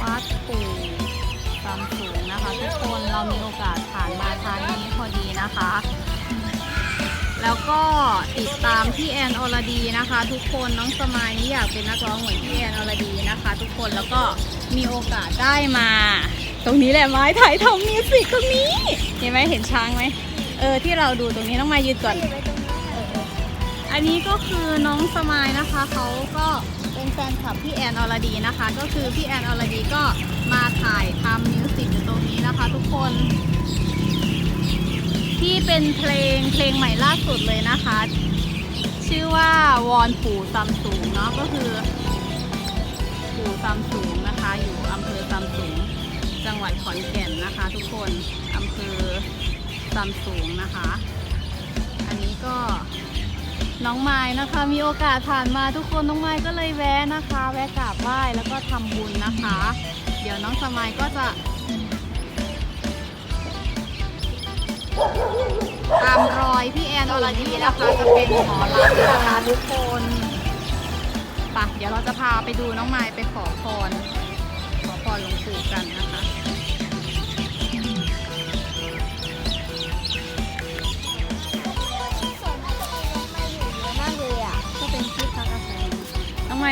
วัดปู่ซำสูงนะคะ ทุกคนเรามีโอกาสผ่านมาทางนี้พอดีนะคะ แล้วก็ติดตามพี่แอนอรดีนะคะ ทุกคนน้องสมายนี่อยากเป็นนักร้องเหมือนพี่แอนอรดีนะคะ ทุกคนแล้วก็มีโอกาสได้มา ตรงนี้แหละไม้ถ่ายทำมิวสิกตรงนี้ เห็นไหมเห็นช้างไหมเออที่เราดูตรงนี้ต้องมายืนก่อน อันนี้ก็คือน้องสมายนะคะเขาก็เป็นแฟนคลับพี่แอนอรดีนะคะ ก็คือพี่แอนอรดีก็มาถ่ายทำมิวสิกอยู่ตรงนี้นะคะ ทุกคน ที่เป็นเพลงเพลงใหม่ล่าสุดเลยนะคะ ชื่อว่าวอนปู่ซัมสูงเนาะก็คือปู่ซัมสูงนะคะ อยู่อำเภอซัมสูง จังหวัดขอนแก่นนะคะ ทุกคนอำเภอซัมสูงนะคะ อันนี้ก็น้องไม้นะคะ มีโอกาสผ่านมาทุกคนน้องไม้ก็เลยแวะนะคะ แวะกราบไหว้แล้วก็ทำบุญนะคะ เดี๋ยวน้องสมัยก็จะตามรอยพี่แอนอรดีนะคะ จะเป็นหมอลำนะคะทุกคนปะเดี๋ยวเราจะพาไปดูน้องไม้ไปขอพรขอพรหลวงปู่กันนะคะ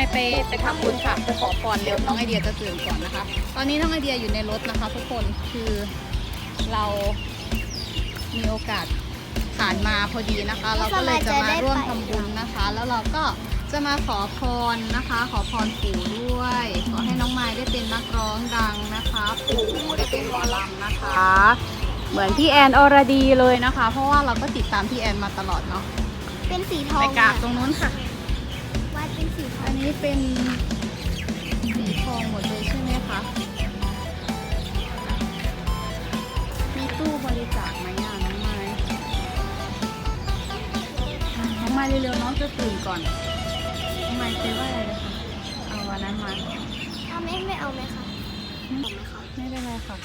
น้องไม้ไปไปทำบุญค่ะไปขอพรเดี๋ยวน้องไอเดียจะตื่นก่อนนะคะ ตอนนี้น้องไอเดียอยู่ในรถนะคะ ทุกคนคือเรามีโอกาสผ่านมาพอดีนะคะ เราก็เลยจะมาร่วมทำบุญนะคะ แล้วเราก็จะมาขอพรนะคะ ขอพรปู่ด้วย ขอให้น้องไม้ได้เป็นนักร้องดังนะคะปู่ได้เป็นหมอลำนะคะ เหมือนพี่แอนอรดีเลยนะคะ เพราะว่าเราก็ติดตามพี่แอนมาตลอดเนาะเป็นสีทองไปกราบอะตรงนู้นค่ะ วัดเป็นสีทออังนนี้เป็นสีทองหมดเลยใช่ไหมคะ มีตู้บริจาคไหมอะน้องไม้น้องไม้เร็วๆน้องจะตื่นก่อนน้องไม้ไปว่าอะไรเลยคะเอาวันนั้นมา เอาไหมไม่เอาไหมคะเอาไหมคะไม่เป็นไรค่ะ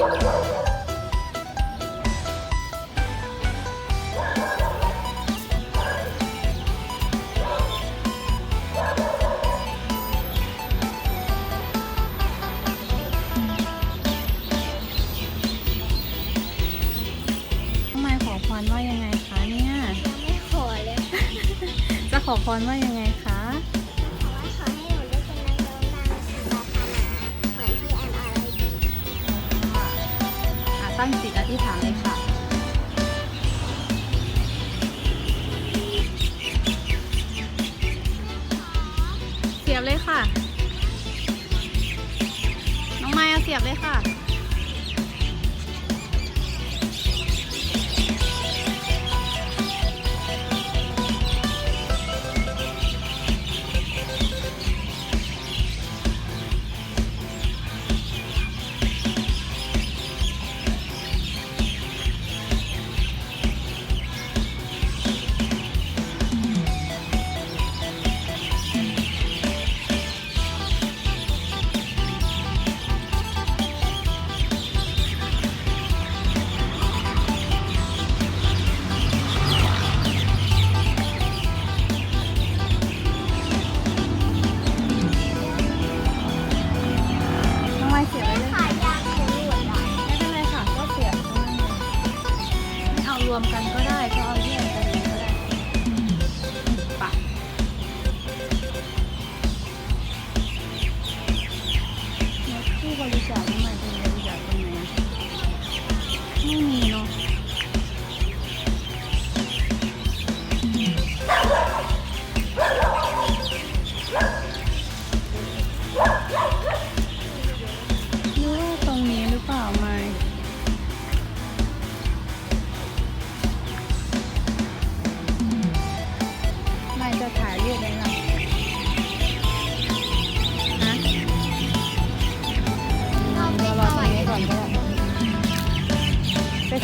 น้ อพรว่ายังไงคะขอว่าขอให้หนูได้เป็นนักร้องดังสำหรับคณะเหมือนที่แอนอะไรอะตั้งจิตอธิษฐานเลยค่ะ เสียบเลยค่ะ น้องไม้เอาเสียบเลยค่ะ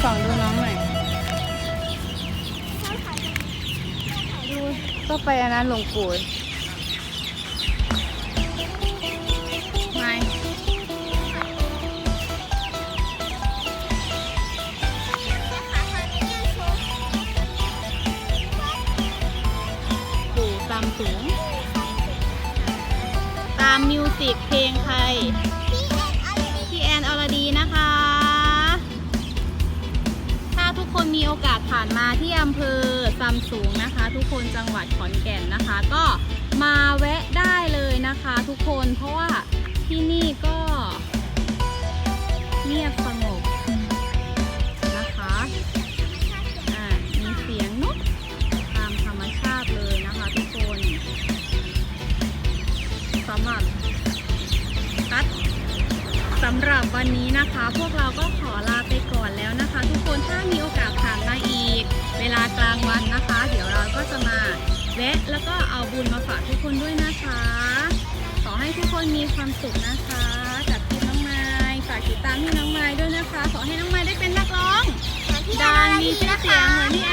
ส่องดูน้องหน่อยดูก็ไปอันนั้นหลวงปู่ไม่ปู่ตามสูง ตามมิวสิกเพลงไทย มีโอกาสผ่านมาที่อำเภอซัมสูงนะคะ ทุกคนจังหวัดขอนแก่นนะคะ ก็มาแวะได้เลยนะคะ ทุกคนเพราะว่าที่นี่ก็ เงียบสงบนะคะอ่ามีเสียงนกตามธรรมชาติเลยนะคะ ทุกคนสำหรับสำหรับวันนี้นะคะ พวกเราก็ข คนด้วยนะคะ ขอให้ทุกคนมีความสุขนะคะจากคลิปน้องไม้ฝากติดตามให้น้องไม้ด้วยนะคะ ขอให้น้องไม้ได้เป็นนักร้องเหมือนพี่แอดันงอรมีดีชื่อนะเสียคะงเหมือนพี่